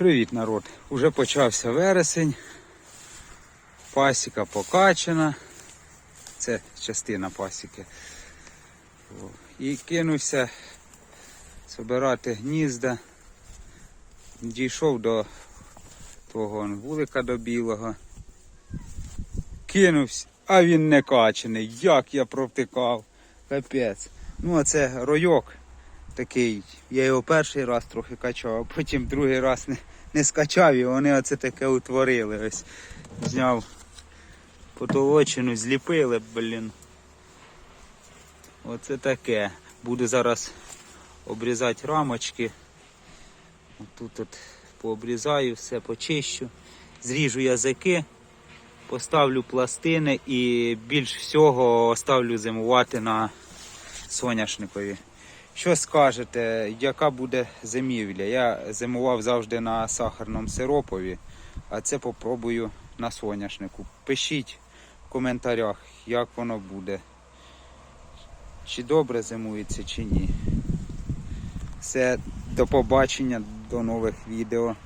Привіт, народ! Уже почався вересень. Пасіка покачана. Це частина пасіки. І кинувся збирати гнізда. Дійшов до того вулика до білого. Кинувся, а він не качаний. Як я провтикав. Капець. Ну, а це ройок такий. Я його перший раз трохи качав, а потім другий раз не, не скачав і вони оце таке утворили. Ось зняв потолочину, зліпили, блін. Оце таке. Буду зараз обрізати рамочки. Тут от пообрізаю, все почищу. Зріжу язики, поставлю пластини і більш всього оставлю зимувати на соняшникові. Що скажете, яка буде зимівля? Я зимував завжди на сахарному сиропові, а це попробую на соняшнику. Пишіть в коментарях, як воно буде. Чи добре зимується, чи ні. Все, до побачення, до нових відео.